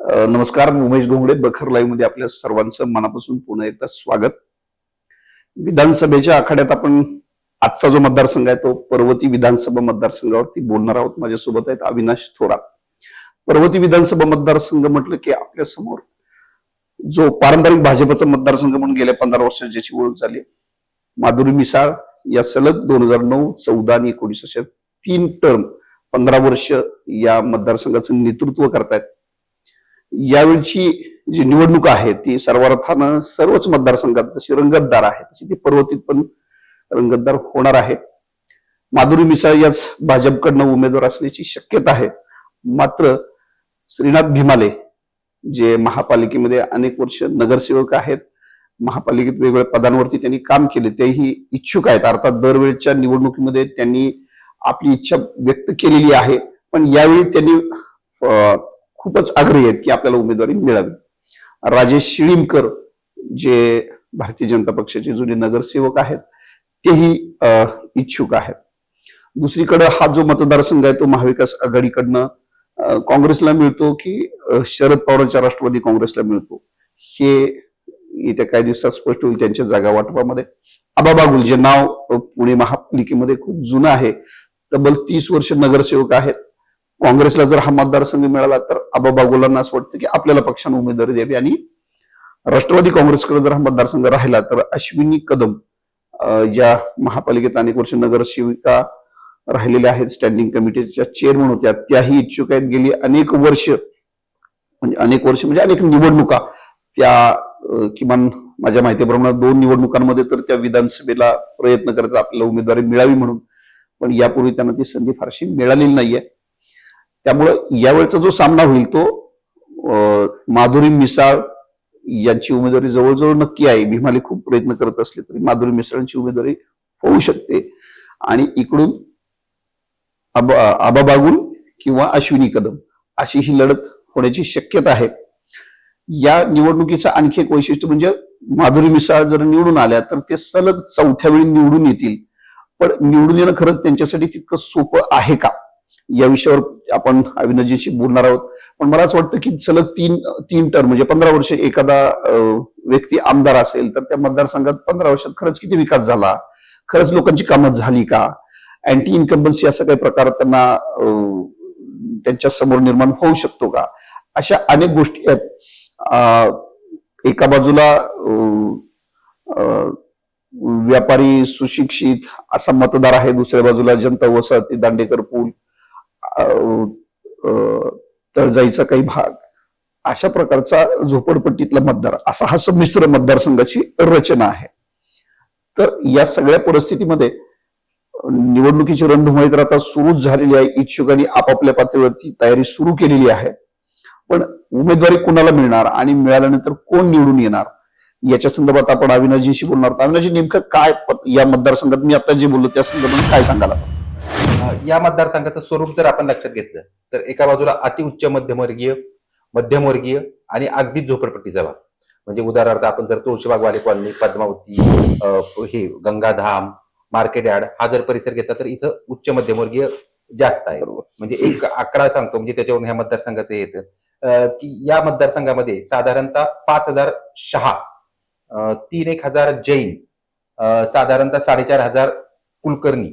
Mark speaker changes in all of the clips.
Speaker 1: नमस्कार मी उमेश घोंगडे बखर लाईव्हमध्ये आपल्या सर्वांचं मनापासून पुन्हा एकदा स्वागत. विधानसभेच्या आखाड्यात आपण आजचा जो मतदारसंघ आहे तो पर्वती विधानसभा मतदारसंघावरती बोलणार आहोत. माझ्यासोबत आहेत अविनाश थोरात. पर्वती विधानसभा मतदारसंघ म्हटलं की आपल्यासमोर जो पारंपरिक भाजपचा मतदारसंघ म्हणून गेल्या पंधरा वर्षात ज्याची ओळख झाली माधुरी मिसाळ या सलग दोन हजार नऊ चौदा आणि एकोणीस अशा तीन टर्म पंधरा वर्ष या मतदारसंघाचं नेतृत्व करतायत. यावेळची जी निवडणूक आहे ती सर्वार्थानं सर्वच मतदारसंघात जशी रंगतदार आहे तशी ती पर्वतीत पण रंगतदार होणार आहे. माधुरी मिसाळ याच भाजपकडनं उमेदवार असण्याची शक्यता आहे. मात्र श्रीनाथ भीमाले जे महापालिकेमध्ये अनेक वर्ष नगरसेवक आहेत महापालिकेत वेगवेगळ्या पदांवरती त्यांनी काम केले तेही इच्छुक आहेत. अर्थात दरवेळच्या निवडणुकीमध्ये त्यांनी आपली इच्छा व्यक्त केलेली आहे. पण यावेळी त्यांनी खूपच आग्रही आहेत की आपल्याला उमेदवारी मिळावी. राजेश शिळीमकर जे भारतीय जनता पक्षाचे जुने नगरसेवक आहेत तेही अं, इच्छुक आहेत. दुसरीकडे हा जो मतदारसंघ आहे तो महाविकास आघाडीकडनं काँग्रेसला मिळतो की शरद पवारांच्या राष्ट्रवादी काँग्रेसला मिळतो? हे येत्या काही दिवसात स्पष्ट होईल त्यांच्या जागा वाटपामध्ये. आबा बागुल जे नाव पुणे महापालिकेमध्ये खूप जुनं आहे तब्बल तीस वर्ष नगरसेवक आहेत. काँग्रेसला जर हा मतदारसंघ मिळाला तर आबाबा गुलांना असं वाटतं की आपल्याला पक्षानं उमेदवारी द्यावी. आणि राष्ट्रवादी काँग्रेसकडे जर हा मतदारसंघ राहिला तर अश्विनी कदम ज्या महापालिकेत अनेक वर्ष नगरसेविका राहिलेल्या आहेत स्टँडिंग कमिटीच्या चेअरमन होत्या त्याही इच्छुक आहेत. गेली अनेक वर्ष म्हणजे अनेक वर्ष म्हणजे अनेक निवडणुका त्या किमान माझ्या माहितीप्रमाणे दोन निवडणुकांमध्ये तर त्या विधानसभेला प्रयत्न करत आपल्याला उमेदवारी मिळावी म्हणून. पण यापूर्वी त्यांना ती संधी फारशी मिळालेली नाहीये. त्यामुळं यावेळचा जो सामना होईल तो अं, माधुरी मिसाळ यांची उमेदवारी जवळजवळ नक्की आहे. भीमाले खूप प्रयत्न करत असले तरी माधुरी मिसाळांची उमेदवारी होऊ शकते. आणि इकडून आबा आबा बागुल किंवा अश्विनी कदम अशी ही लढत होण्याची शक्यता आहे. या निवडणुकीचं आणखी एक वैशिष्ट्य म्हणजे माधुरी मिसाळ जर निवडून आल्या तर ते सलग चौथ्या वेळी निवडून येतील. पण निवडून येणं खरंच त्यांच्यासाठी तितकं सोपं आहे का? या विषयावर आपण अविनाजीशी बोलणार आहोत. पण मला असं वाटतं की सलग तीन तीन टर्म म्हणजे पंधरा वर्ष एखादा व्यक्ती आमदार असेल तर त्या मतदारसंघात पंधरा वर्षात खरंच किती विकास झाला? खरंच लोकांची कामं झाली का? अँटी इन्कम्बन्सी असा काही प्रकार त्यांना अं, त्यांच्यासमोर निर्माण होऊ शकतो का? अशा अनेक गोष्टी आहेत. अं, एका बाजूला अं, व्यापारी सुशिक्षित असा मतदार आहे दुसऱ्या बाजूला जनता वसाहती दांडेकर पूल तळजाईचा काही भाग. अशा प्रकारचा झोपडपट्टीतला मतदार असा हा संमिश्र मतदारसंघाची रचना आहे. तर या सगळ्या परिस्थितीमध्ये निवडणुकीची रणधुमाळी तर आता सुरूच झालेली आहे. इच्छुकांनी आपापल्या पातळीवरती तयारी सुरू केलेली आहे. पण उमेदवारी कोणाला मिळणार आणि मिळाल्यानंतर कोण निवडून येणार? याच्या संदर्भात आपण अविनाजीशी बोलणार आहोत. अविनाजी नेमकं काय या मतदारसंघात मी आता जे बोललो त्या संदर्भात काय
Speaker 2: सांगायला या मतदारसंघाचं स्वरूप जर आपण लक्षात घेतलं तर एका बाजूला अतिउच्च मध्यमवर्गीय मध्यमवर्गीय आणि अगदी झोपडपट्टीचा भाग. म्हणजे उदाहरणार्थ आपण जर तुळशीबाग वाले कॉलनी पद्मावती हे गंगाधाम मार्केट यार्ड हा जर परिसर घेतला तर इथं उच्च मध्यमवर्गीय जास्त आहे.
Speaker 1: बरोबर.
Speaker 2: म्हणजे एक आकडा सांगतो म्हणजे त्याच्यावरून ह्या मतदारसंघाचं येतं. की या मतदारसंघामध्ये साधारणतः पाच हजार शहा तीन एक हजार जैन साधारणतः साडेचार हजार कुलकर्णी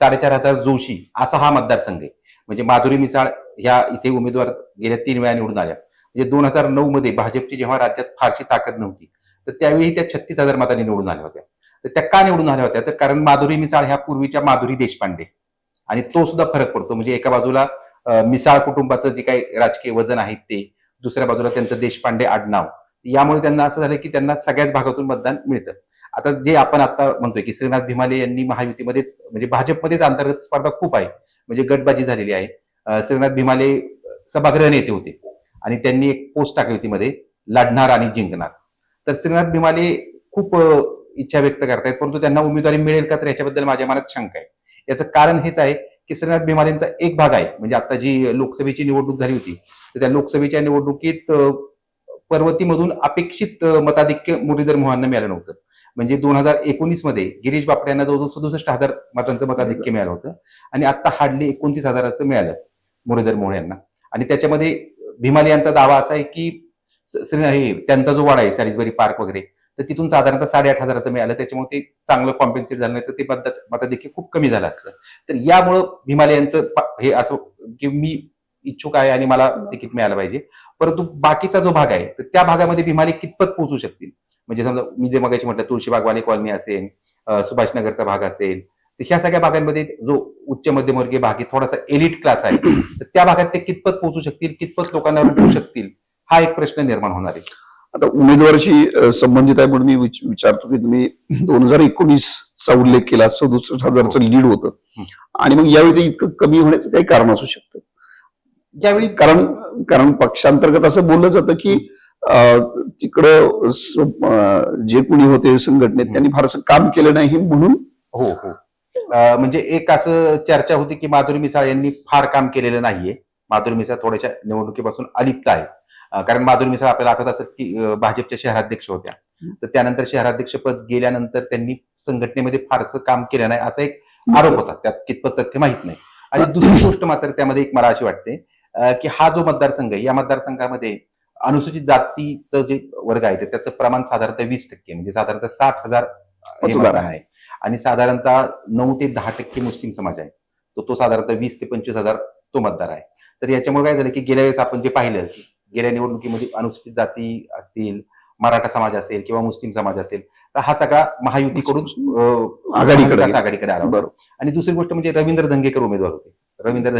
Speaker 2: साडेचार हजार जोशी असा हा मतदारसंघ आहे. म्हणजे माधुरी मिसाळ ह्या इथे उमेदवार गेल्या तीन वेळा निवडून आल्या. म्हणजे दोन हजार नऊ मध्ये भाजपची जेव्हा राज्यात फारशी ताकद नव्हती तर त्यावेळी त्या छत्तीस हजार मतांनी निवडून आल्या होत्या. तर त्या का निवडून आल्या होत्या? तर कारण माधुरी मिसाळ ह्या पूर्वीच्या माधुरी देशपांडे. आणि तो सुद्धा फरक पडतो. म्हणजे एका बाजूला मिसाळ कुटुंबाचं जे काही राजकीय वजन आहे ते दुसऱ्या बाजूला त्यांचं देशपांडे आडनाव. यामुळे त्यांना असं झालं की त्यांना सगळ्याच भागातून मतदान मिळतं. आता जे आपण आता म्हणतोय की श्रीनाथ भीमाले यांनी महायुतीमध्येच म्हणजे भाजपमध्येच अंतर्गत स्पर्धा खूप आहे. म्हणजे गटबाजी झालेली आहे. श्रीनाथ भीमाले सभागृह नेते होते. आणि त्यांनी एक पोस्ट टाकली होती मध्ये लढणार आणि जिंकणार. तर श्रीनाथ भीमाले खूप इच्छा व्यक्त करतायत परंतु त्यांना उमेदवारी मिळेल का? तर याच्याबद्दल माझ्या मनात शंका आहे. याचं कारण हेच आहे की श्रीनाथ भीमालेंचा एक भाग आहे. म्हणजे आता जी लोकसभेची निवडणूक झाली होती तर त्या लोकसभेच्या निवडणुकीत पर्वतीमधून अपेक्षित मताधिक्य मुरलीधर मोहनना मिळालं नव्हतं. म्हणजे दोन हजार एकोणीसमध्ये गिरीश बापट यांना जवळजवळ सदुसष्ट हजार मतांचं मताधिक्य मिळालं होतं. आणि आता हार्डली एकोणतीस हजाराचं मिळालं मुरलीधर मोहोळ यांना. आणि त्याच्यामध्ये भीमाली यांचा दावा असा आहे की श्री- त्यांचा जो वाडा आहे सॅलिसबरी पार्क वगैरे तर तिथून साधारणतः साडेआठ हजाराचं मिळालं. त्याच्यामुळे ते चांगलं कॉम्पेन्सेट झालं नाही तर ते मत मताधिक्य खूप कमी झालं असतं. तर यामुळं भीमाले यांचं पा- हे असं की मी इच्छुक आहे आणि मला तिकीट मिळालं पाहिजे. परंतु बाकीचा जो भाग आहे तर त्या भागामध्ये भीमाले कितपत पोहोचू शकतील? म्हणजे समजा मी जे मगाशी म्हटलं तुळशीबागवाली कॉलनी असेल सुभाषनगरचा भाग असेल तर ह्या सगळ्या भागांमध्ये जो उच्च मध्यमवर्गीय भाग आहे थोडासा एलिट क्लास आहे तर त्या भागात ते कितपत पोहोचू शकतील कितपत लोकांना रुजू शकतील हा एक प्रश्न निर्माण होणार आहे.
Speaker 1: आता उमेदवाराशी संबंधित आहे म्हणून मी विच- विचारतो की तुम्ही दोन हजार एकोणीस चा उल्लेख केला सदुसष्ट हजारचं लीड होतं.
Speaker 2: हं.
Speaker 1: आणि मग यावेळी ते इतकं कमी होण्याचं काही कारण असू शकतं.
Speaker 2: ज्यावेळी
Speaker 1: कारण कारण पक्षांतर्गत असं बोललं जातं की तिकडं जे कुणी होते संघटनेत त्यांनी फारसं काम केलं नाही म्हणून.
Speaker 2: हो हो. म्हणजे एक असं चर्चा होती की माधुरी मिसाळ यांनी फार काम केलेलं नाहीये. माधुरी मिसाळ थोड्याशा निवडणुकीपासून अलिप्त आहे. कारण माधुरी मिसाळ आपल्याला आठवत असेल की भाजपच्या शहराध्यक्ष होत्या. तर त्यानंतर शहराध्यक्ष पद गेल्यानंतर त्यांनी संघटनेमध्ये फारसं काम केलं नाही असा एक आरोप होता. त्यात कितपत तथ्य माहीत नाही. आणि दुसरी गोष्ट मात्र त्यामध्ये एक मला अशी वाटते की हा जो मतदारसंघ आहे या मतदारसंघामध्ये अनुसूचित जातीचं जे वर्ग आहे तर त्याचं प्रमाण साधारणतः वीस टक्के म्हणजे साधारणतः साठ हजार हे आहे. आणि साधारणतः नऊ ते दहा टक्के मुस्लिम समाज आहे. तो तो साधारणतः वीस ते पंचवीस हजार तो मतदार आहे. तर याच्यामुळे काय झालं की गेल्या वेळेस आपण जे पाहिलं की गेल्या निवडणुकीमध्ये अनुसूचित जाती असतील मराठा समाज असेल किंवा मुस्लिम समाज असेल तर हा सगळा महायुतीकडून
Speaker 1: आघाडीकडे
Speaker 2: आला.
Speaker 1: बरोबर.
Speaker 2: आणि दुसरी गोष्ट म्हणजे रवींद्र धंगेकर उमेदवार होते. रवींद्र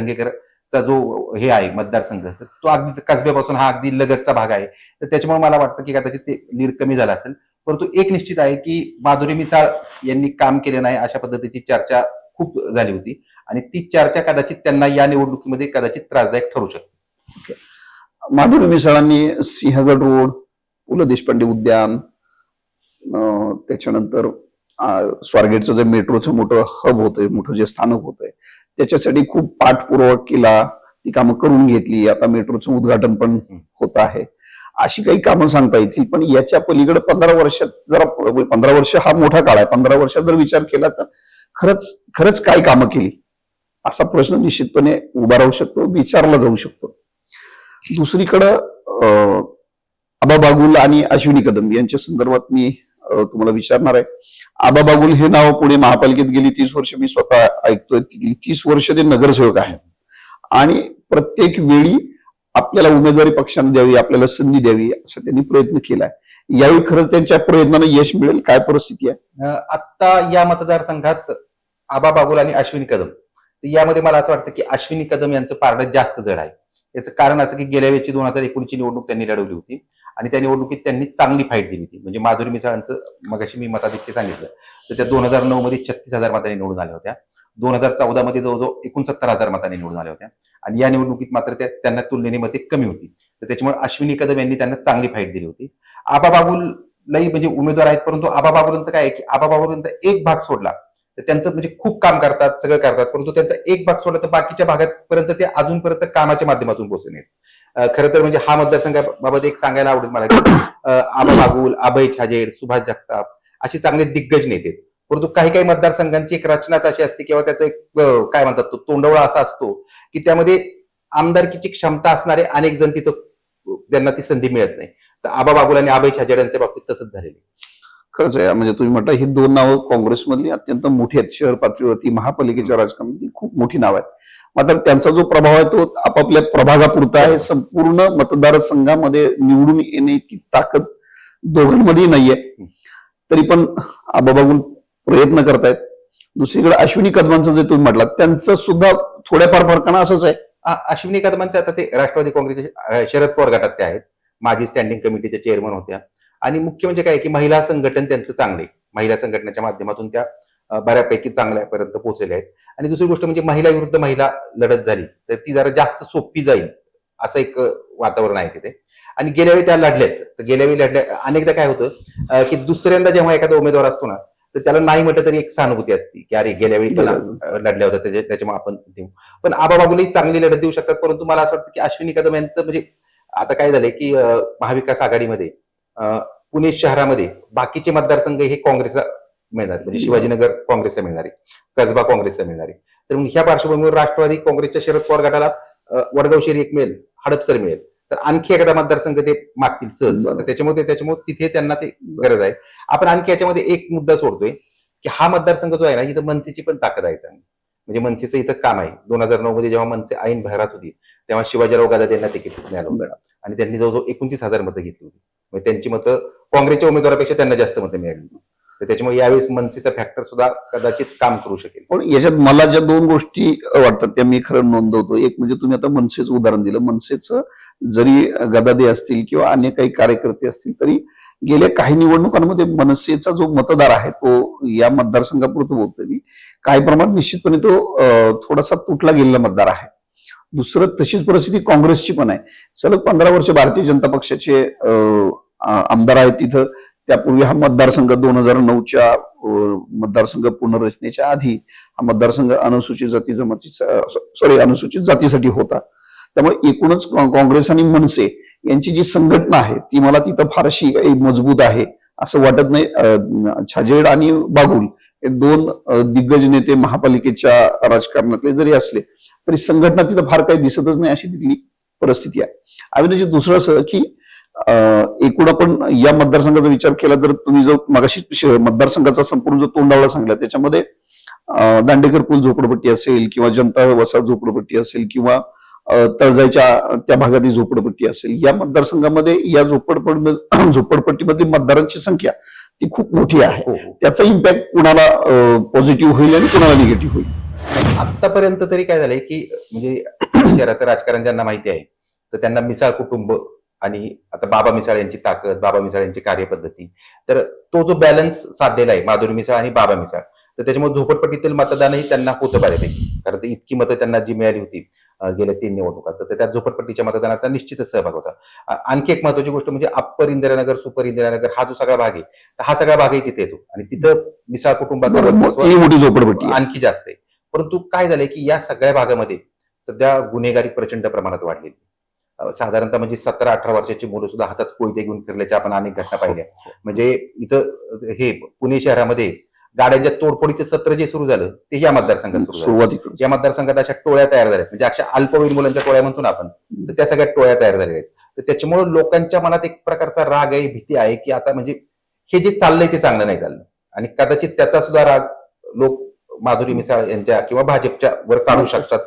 Speaker 2: चा जो हे आहे मतदारसंघ तर तो अगदी कसब्यापासून हा अगदी लगतचा भाग आहे. तर त्याच्यामुळे मला वाटतं की कदाचित ते लीड कमी झाला असेल. परंतु एक निश्चित आहे की माधुरी मिसाळ यांनी काम केले नाही अशा पद्धतीची चर्चा खूप झाली होती. आणि ती चर्चा कदाचित त्यांना या निवडणुकीमध्ये कदाचित त्रासदायक ठरू शकते.
Speaker 1: माधुरी मिसाळांनी सिंहगड रोड पु ल देशपांडे उद्यान त्याच्यानंतर स्वारगेटचं जे मेट्रोचं मोठं हब होतंय मोठं जे स्थानक होतंय त्याच्यासाठी खूप पाठपुरावा केला ती कामं करून घेतली. आता मेट्रोचं उद्घाटन पण होत आहे. अशी काही कामं सांगता येतील पण याच्या पलीकडे पंधरा वर्षात जरा पंधरा वर्ष हा मोठा काळ आहे. पंधरा वर्षात जर विचार केला तर खरंच खरंच काय कामं केली? असा प्रश्न निश्चितपणे उभा राहू शकतो विचारला जाऊ शकतो. दुसरीकडं अं, आबा बागुल आणि अश्विनी कदम यांच्या संदर्भात मी तुम्हाला विचारणार आहे. आबा बागुल हे नाव पुणे महापालिकेत गेली तीस वर्ष मी स्वतः ऐकतोय. तीस वर्ष ते नगरसेवक आहेत. आणि प्रत्येक वेळी आपल्याला उमेदवारी पक्षाने द्यावी आपल्याला संधी द्यावी असा त्यांनी प्रयत्न केलाय. यावेळी खरंच त्यांच्या प्रयत्नानं यश मिळेल काय परिस्थिती आहे?
Speaker 2: आता आत्ता या मतदारसंघात आबा बागुल आणि अश्विनी कदम. यामध्ये मला असं वाटतं की अश्विनी कदम यांचं पारडं जास्त जड आहे. याचं कारण असं की गेल्या वेळची दोन हजार एकोणीसची निवडणूक त्यांनी लढवली होती. आणि त्या निवडणुकीत त्यांनी चांगली फाईट दिली होती म्हणजे माधुरी मिसाळांचं मगाशी मी मताधिक्य सांगितलं. तर त्या दोन हजार नऊ मध्ये छत्तीस हजार मतांनी निवडून आल्या होत्या. दोन हजार चौदा मध्ये जवळजवळ एकोणसत्तर हजार मतांनी निवडून आल्या होत्या. आणि या निवडणुकीत मात्र त्या त्यांना तुलनेने मते कमी होती. तर त्याच्यामुळे अश्विनी कदम यांनी त्यांना चांगली फाईट दिली होती. आबा बाबुललाही म्हणजे उमेदवार आहेत परंतु आबा काय आहे की आबा एक भाग सोडला. तर त्यांचं म्हणजे खूप काम करतात सगळं करतात. परंतु त्यांचा एक भाग सोडला तर बाकीच्या भागापर्यंत ते अजूनपर्यंत कामाच्या माध्यमातून पोहोचले नाहीत. खरं तर म्हणजे हा मतदारसंघाबाबत एक सांगायला आवडेल मला की, आबा बागुल अभय छाजेड सुभाष जगताप असे चांगले दिग्गज नेते परंतु काही काही मतदारसंघांची एक रचनाच अशी असते किंवा त्याचा एक काय म्हणतात तो तोंडवळा असा असतो की त्यामध्ये आमदारकीची क्षमता असणारे अनेक जण तिथं त्यांना ती संधी मिळत नाही तर आबा बागुल आणि अभय छाजेड यांच्या बाबतीत तसंच झालेलं आहे.
Speaker 1: खरंच आहे. म्हणजे तुम्ही म्हटलं ही दोन नावं काँग्रेसमधली अत्यंत मोठी आहेत. शहर पातळीवरती महापालिकेच्या राजकारणातली खूप मोठी नाव आहेत. मात्र त्यांचा जो प्रभाव आहे तो आपापल्या प्रभागापुरता आहे. संपूर्ण मतदारसंघामध्ये निवडून येणे ताकद दोघांमध्ये नाहीये. तरी पण आबाबागून प्रयत्न करतायत. दुसरीकडे अश्विनी कदमांचं जे तुम्ही म्हटलं त्यांचं सुद्धा थोड्याफार फरकानं असंच आहे.
Speaker 2: अश्विनी कदमांचे आता ते राष्ट्रवादी काँग्रेसचे शरद पवार गटात ते आहेत. माजी स्टँडिंग कमिटीच्या चेअरमन होत्या. आणि मुख्य म्हणजे काय की महिला संघटन त्यांचं चांगले. महिला संघटनेच्या माध्यमातून त्या बऱ्यापैकी चांगल्यापर्यंत पोहोचलेल्या आहेत. आणि दुसरी गोष्ट म्हणजे महिला विरुद्ध महिला लढत झाली तर ती जरा जास्त सोपी जाईल असं एक वातावरण आहे तिथे. आणि गेल्या वेळी त्या लढल्यात. तर गेल्या वेळी लढल्या अनेकदा काय होतं की दुसऱ्यांदा जेव्हा एखादा उमेदवार असतो ना तर त्याला नाही म्हटलं तरी एक सहानुभूती असते की अरे गेल्या वेळी लढल्या होत्या त्याच्या- त्याच्यामुळे आपण देऊ. पण आबा बाबूलाही चांगली लढत देऊ शकतात परंतु मला असं वाटतं की अश्विनी कदम यांचं म्हणजे आता काय झालंय की महाविकास आघाडीमध्ये पुणे शहरामध्ये बाकीचे मतदारसंघ हे काँग्रेसला मिळणार म्हणजे शिवाजीनगर काँग्रेसला मिळणार आहे कसबा काँग्रेसला मिळणार. आहे तर मग ह्या पार्श्वभूमीवर राष्ट्रवादी काँग्रेसच्या शरद पवार गटाला अं, वडगाव शेरी एक मिळेल हडपसर मिळेल. तर आणखी एखादा मतदारसंघ ते मागतील सहज. त्याच्यामुळे त्याच्यामुळे तिथे त्यांना ते गरज आहे. आपण आणखी याच्यामध्ये एक मुद्दा सोडतोय की हा मतदारसंघ जो आहे ना इथं मनसेची पण ताकद आहे चांगली. म्हणजे मनसेचं इथं काम आहे. दोन हजार नऊ मध्ये जेव्हा मनसे ऐन भरात होती तेव्हा शिवाजीराव गादा यांना तिकीट मिळालं होतं. आणि त्यांनी जवळजवळ एकोणतीस हजार मतं घेतली होती. म्हणजे त्यांची मतं काँग्रेसच्या उमेदवारापेक्षा त्यांना जास्त मतं मिळाली. तर त्याच्यामुळे यावेळेस मनसेचा फॅक्टर सुद्धा कदाचित काम करू शकेल.
Speaker 1: पण याच्यात मला ज्या दोन गोष्टी वाटतात त्या मी खरं नोंदवतो. एक म्हणजे तुम्ही आता मनसेचं उदाहरण दिलं. मनसेचं जरी गदादे असतील किंवा अन्य काही कार्यकर्ते असतील तरी गेल्या काही निवडणुकांमध्ये मनसेचा जो मतदार आहे तो या मतदारसंघापुरतं बोलतोय मी. काही प्रमाणात निश्चितपणे तो थोडासा तुटला गेलेला मतदार आहे. दुसरं तशीच परिस्थिती काँग्रेसची पण आहे. सलग पंधरा वर्ष भारतीय जनता पक्षाचे आमदार आहेत तिथं. त्यापूर्वी हा मतदारसंघ दोन हजार नऊच्या मतदारसंघ पुनर्रचनेच्या आधी हा मतदारसंघ अनुसूचित जाती जमातीचा सॉरी अनुसूचित जातीसाठी होता. त्यामुळे एकूणच काँग्रेस आणि मनसे यांची जी संघटना आहे ती मला तिथं फारशी मजबूत आहे असं वाटत नाही छाजेड आणि बागुल. दोन दिग्गज नेते महापालिकेच्या राजकारणातले जरी असले तरी संघटना तिथं फार काही दिसतच नाही अशी तिथली परिस्थिती आहे. अविनाजी दुसरं असं की अं, एकूण आपण या मतदारसंघाचा विचार केला तर तुम्ही जो मगाशी मतदारसंघाचा संपूर्ण जो तोंडावळा सांगला त्याच्यामध्ये दांडेकर पूल झोपडपट्टी असेल किंवा जनता वसा झोपडपट्टी असेल किंवा तळजायच्या तळजाईच्या त्या भागातील झोपडपट्टी असेल या मतदारसंघामध्ये या झोपडपट झोपडपट्टीमध्ये मतदारांची संख्या ती खूप मोठी आहे.
Speaker 2: हो हो.
Speaker 1: त्याचा इम्पॅक्ट कुणाला पॉझिटिव्ह होईल आणि कुणाला निगेटिव्ह होईल?
Speaker 2: आतापर्यंत तरी काय झालंय की म्हणजे शहराचं राजकारण ज्यांना माहिती आहे तर त्यांना मिसाळ कुटुंब आणि आता बाबा मिसाळ यांची ताकद बाबा मिसाळ यांची कार्यपद्धती तर तो जो बॅलन्स साधलेला आहे माधुरी मिसाळ आणि बाबा मिसाळ तर त्याच्यामुळे झोपडपट्टीतील मतदानही त्यांना होतं बऱ्यापैकी. कारण ते इतकी मतं त्यांना जी मिळाली होती गेल्या तीन निवडणुकात तर त्या झोपडपट्टीच्या मतदानाचा निश्चितच सहभाग होता. आणखी एक महत्वाची गोष्ट म्हणजे अप्पर इंदिरानगर सुपर इंदिरानगर हा जो सगळा भाग आहे हा सगळा भागही तिथे येतो. आणि तिथं मिसाळ कुटुंबाचा
Speaker 1: ही मोठी झोपडपट्टी.
Speaker 2: आणखी जास्त आहे. परंतु काय झालंय की या सगळ्या भागामध्ये सध्या गुन्हेगारी प्रचंड प्रमाणात वाढलेली साधारणतः म्हणजे सतरा अठरा वर्षाची मुलं सुद्धा हातात कोयते घेऊन फिरल्याच्या आपण अनेक घटना पाहिल्या. म्हणजे इथं हे पुणे शहरामध्ये गाड्यांच्या तोडफोडीचं सत्र जे सुरू झालं ते या मतदारसंघात सुरू झालं.
Speaker 1: सुरुवातीकडून
Speaker 2: या मतदारसंघात अशा टोळ्या तयार झाल्या म्हणजे अशा अल्पवयीन मुलांच्या टोळ्या म्हणतो ना आपण तर त्या सगळ्या टोळ्या तयार झालेल्या आहेत. तर त्याच्यामुळे लोकांच्या मनात एक प्रकारचा राग आहे भीती आहे की आता म्हणजे हे जे चाललंय ते चांगलं नाही चाललं. आणि कदाचित त्याचा सुद्धा राग लोक माधुरी मिसाळ यांच्या किंवा भाजपच्या वर काढू शकतात.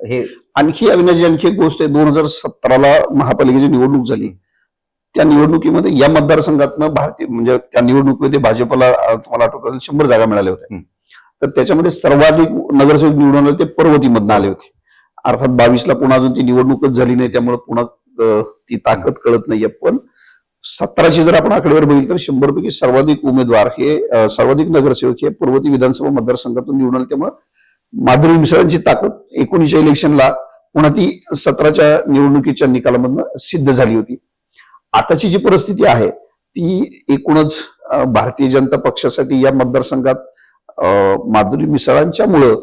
Speaker 2: हे
Speaker 1: आणखी अविनाजी आणखी एक गोष्ट आहे. दोन हजार सतराला महापालिकेची निवडणूक झाली. त्या निवडणुकीमध्ये या मतदारसंघातनं भारतीय म्हणजे त्या निवडणुकीमध्ये भाजपला तुम्हाला आठवत असेल शंभर जागा मिळाल्या होत्या. तर त्याच्यामध्ये सर्वाधिक नगरसेवक निवडून आले ते पर्वतीमधनं आले होते. अर्थात बावीसला पुन्हा अजून ती निवडणूकच झाली नाही त्यामुळे पुन्हा ती ताकद कळत नाहीये पण सतराची जर आपण आकडेवर बघितलं तर शंभर पैकी सर्वाधिक उमेदवार हे सर्वाधिक नगरसेवक हे पर्वती विधानसभा मतदारसंघातून निवडून आले. त्यामुळे माधुरी मिसाळांची ताकद एकोणीसच्या इलेक्शनला पुन्हा ती सतराच्या निवडणुकीच्या निकालामधनं सिद्ध झाली होती. आताची जी परिस्थिती आहे ती एकूणच भारतीय जनता पक्षासाठी या मतदारसंघात माधुरी मिसळांच्यामुळं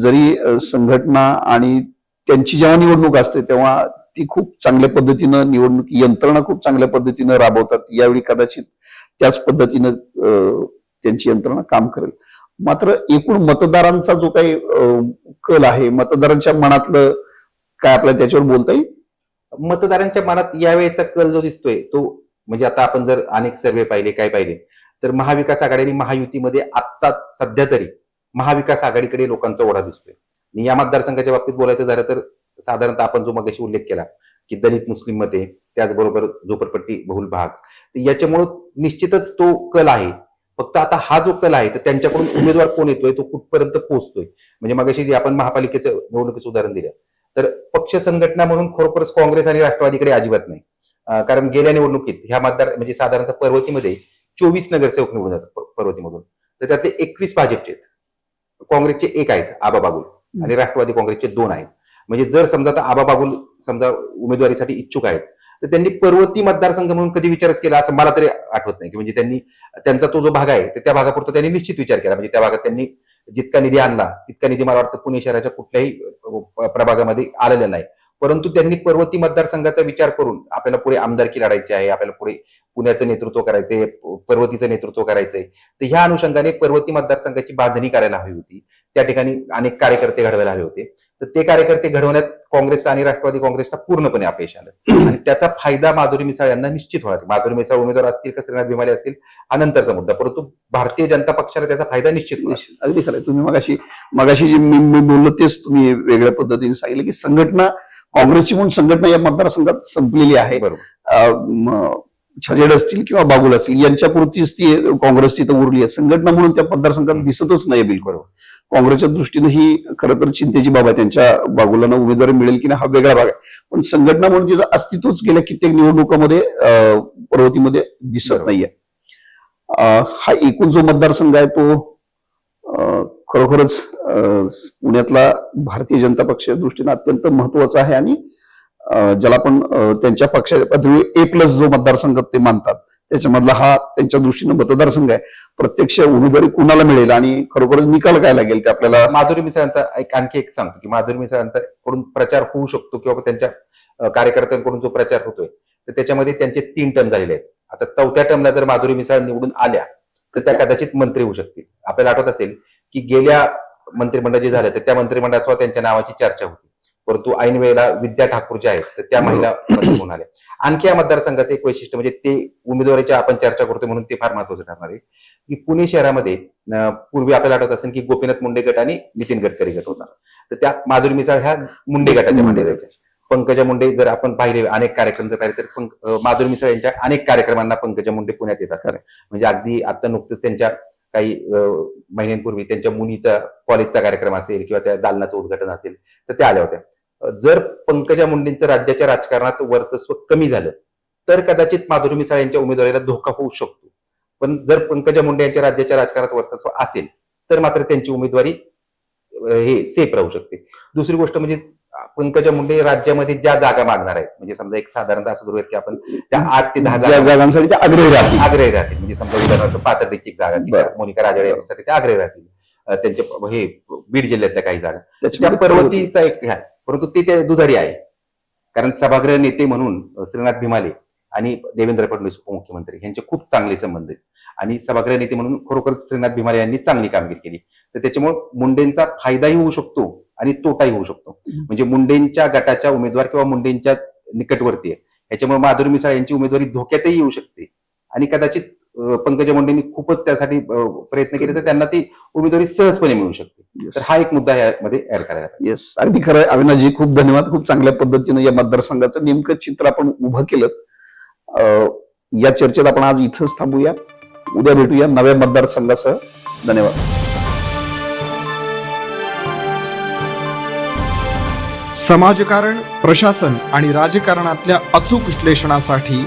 Speaker 1: जरी संघटना आणि त्यांची जेव्हा निवडणूक असते तेव्हा ती खूप चांगल्या पद्धतीनं निवडणूक यंत्रणा खूप चांगल्या पद्धतीनं राबवतात. यावेळी कदाचित त्याच पद्धतीनं त्यांची यंत्रणा काम करेल. मात्र एकूण मतदारांचा जो काही कल आहे मतदारांच्या मनातलं काय आपल्याला त्याच्यावर बोलता येईल?
Speaker 2: मतदारांच्या मनात यावेळेचा कल जो दिसतोय तो म्हणजे आता आपण जर अनेक सर्वे पाहिले काय पाहिले तर महाविकास आघाडी आणि महायुतीमध्ये आत्ता सध्या तरी महाविकास आघाडीकडे लोकांचा ओढा दिसतोय. आणि या मतदारसंघाच्या बाबतीत बोलायचं झालं तर साधारणतः आपण जो मगाशी उल्लेख केला की दलित मुस्लिममध्ये त्याचबरोबर झोपडपट्टी बहुल भाग याच्यामुळं निश्चितच तो कल आहे. फक्त आता हा जो कल आहे तर त्यांच्याकडून उमेदवार कोण येतोय तो कुठपर्यंत पोहोचतोय? म्हणजे मगाशी जे आपण महापालिकेचं निवडणुकीचं उदाहरण दिलं तर पक्ष संघटना म्हणून खरोखरच काँग्रेस आणि राष्ट्रवादीकडे अजिबात नाही. कारण गेल्या निवडणुकीत ह्या मतदार म्हणजे साधारणतः पर्वतीमध्ये चोवीस नगरसेवक निवडून जातात पर्वतीमधून. तर त्यातले एकवीस भाजपचे आहेत. काँग्रेसचे एक आहेत आबा बागुल. आणि राष्ट्रवादी काँग्रेसचे दोन आहेत. म्हणजे जर समजा आता आबा बागुल समजा उमेदवारीसाठी इच्छुक आहेत तर त्यांनी पर्वती मतदारसंघ म्हणून कधी विचारच केला असं मला तरी आठवत नाही. की म्हणजे त्यांनी त्यांचा तो जो भाग आहे त्या भागापुरता त्यांनी निश्चित विचार केला. म्हणजे त्या भागात त्यांनी जितका निधी आणला तितका निधी मला वाटतं पुणे शहराच्या कुठल्याही प्रभागामध्ये आलेला नाही. परंतु त्यांनी पर्वती मतदारसंघाचा विचार करून आपल्याला पुढे आमदारकी लढायची आहे आपल्याला पुढे पुण्याचं नेतृत्व करायचंय पर्वतीचं नेतृत्व करायचंय. तर ह्या अनुषंगाने पर्वती मतदारसंघाची बांधणी करायला हवी होती. त्या ठिकाणी अनेक कार्यकर्ते घडवायला हवे होते. तर ते कार्यकर्ते घडवण्यात काँग्रेसला आणि राष्ट्रवादी काँग्रेसला पूर्णपणे अपयश आलं आणि त्याचा फायदा माधुरी मिसाळ यांना निश्चित होणार. माधुरी मिसाळ उमेदवार असतील का श्रीनाथ भिमाले असतील हा नंतरचा मुद्दा परंतु भारतीय जनता पक्षाला त्याचा फायदा निश्चित होणार.
Speaker 1: अगदी खरं. तुम्ही मगाशी मगाशी जे मी बोललो तेच तुम्ही वेगळ्या पद्धतीने सांगितलं की संघटना काँग्रेसची म्हणून संघटना या मतदारसंघात संपलेली आहे
Speaker 2: बरोबर
Speaker 1: छजेड असतील किंवा बागुल असतील यांच्या पुरतीच ती काँग्रेस तिथं उरली आहे. संघटना म्हणून त्या मतदारसंघात दिसतच नाही बिलकुल. काँग्रेसच्या दृष्टीनं ही खरं तर चिंतेची बाब आहे. त्यांच्या बागुलांना उमेदवारी मिळेल की नाही हा वेगळा भाग आहे. पण संघटना म्हणून तिचं अस्तित्वच गेल्या कित्येक निवडणुकामध्ये पर्वतीमध्ये दिसत. नाहीये. हा एकूण जो मतदारसंघ आहे तो खरोखरच पुण्यातला भारतीय जनता पक्षाच्या दृष्टीनं अत्यंत महत्त्वाचा आहे. आणि ज्याला आपण त्यांच्या पक्षाच्या पातळीवर ए प्लस जो मतदारसंघ ते मानतात. त्याच्यामधला हा त्यांच्या दृष्टीनं मतदारसंघ आहे. प्रत्यक्ष उमेदवारी कुणाला मिळेल आणि खरोखरच निकाल काय लागेल ते आपल्याला
Speaker 2: माधुरी मिसाळांचा एक आणखी एक सांगतो की माधुरी मिसळांचा कडून प्रचार होऊ शकतो किंवा त्यांच्या कार्यकर्त्यांकडून जो प्रचार होतोय तर त्याच्यामध्ये त्यांचे तीन टर्म झालेले आहेत. आता चौथ्या टर्मला जर माधुरी मिसाळ निवडून आल्या तर त्या कदाचित मंत्री होऊ शकतील. आपल्याला आठवत असेल की गेल्या मंत्रिमंडळ जे झालं तर त्या मंत्रिमंडळात त्यांच्या नावाची चर्चा होती. परंतु ऐन वेळेला विद्या ठाकूर ज्या आहेत तर त्या महिला मंत्री होऊन आल्या. आणखी या मतदारसंघाचं एक वैशिष्ट्य म्हणजे ते उमेदवारीची आपण चर्चा करतो म्हणून ते फार महत्वाचं ठरणार आहे की पुणे शहरामध्ये पूर्वी आपल्याला आठवत असेल की गोपीनाथ मुंडे गट आणि नितीन गडकरी गट होता. तर त्या माधुरी मिसाळ ह्या मुंडे गटाच्या मांडे जायच्या. पंकजा मुंडे जर आपण पाहिले अनेक कार्यक्रम जर पाहिले तर माधुरी मिसाळ यांच्या अनेक कार्यक्रमांना पंकजा मुंडे पुण्यात येत असतात. म्हणजे अगदी आता नुकतंच त्यांच्या काही महिन्यांपूर्वी त्यांच्या मुलीचा कॉलेजचा कार्यक्रम असेल किंवा त्या दालनाचं उद्घाटन असेल तर त्या आल्या होत्या. जर पंकजा मुंडेंचं राज्याच्या राजकारणात वर्चस्व कमी झालं तर कदाचित माधुरी मिसाळ यांच्या उमेदवारीला धोका होऊ शकतो. पण जर पंकजा मुंडे यांच्या राज्याच्या राजकारणात वर्चस्व असेल तर मात्र त्यांची उमेदवारी हे सेफ राहू शकते. दुसरी गोष्ट म्हणजे पंकजा मुंडे राज्यामध्ये ज्या जागा मागणार आहेत म्हणजे समजा एक साधारणतः असं धरूयात की आपण त्या आठ ते दहा
Speaker 1: जागांसाठी त्या आग्रही राहतील.
Speaker 2: आग्रही राहतील. म्हणजे समजा उदाहरणार्थ पाथर्डीची एक जागा किंवा मोनिका राजळे यांच्यासाठी ते आग्रही राहतील. अं, त्यांचे प- हे बीड जिल्ह्यातल्या काही जागा. त्या पर्वतीचा एक ह्या परंतु ते ते दुधारी आहे. कारण सभागृह नेते म्हणून श्रीनाथ भिमाले आणि देवेंद्र फडणवीस उपमुख्यमंत्री यांचे खूप चांगले संबंध आहेत. आणि सभागृह नेते म्हणून खरोखर श्रीनाथ भिमाले यांनी चांगली कामगिरी केली. तर त्याच्यामुळे मुंडेंचा फायदाही होऊ शकतो आणि तोटाही होऊ शकतो. म्हणजे मुंडेंच्या गटाच्या उमेदवार किंवा मुंडेंच्या निकटवर्ती आहे याच्यामुळे माधुरी मिसाळ यांची उमेदवारी धोक्यातही येऊ शकते. आणि कदाचित पंकजा मुंडेंनी खूपच त्यासाठी प्रयत्न केले. तर त्यांना ती उमेदवारी सहजपणे मिळू शकते. तर हा एक मुद्दा यामध्ये ऍड करायला.
Speaker 1: येस अगदी खरं आहे. अविनाशजी खूप धन्यवाद. खूप चांगल्या पद्धतीनं या मतदारसंघाचं नेमकं चित्र आपण उभं केलं. अं, या चर्चेत आपण आज इथंच थांबूया. उद्या भेटूया नव्या मतदारसंघासह. धन्यवाद.
Speaker 3: समाजकारण प्रशासन आणि राजकारणातल्या अचूक विश्लेषणासाठी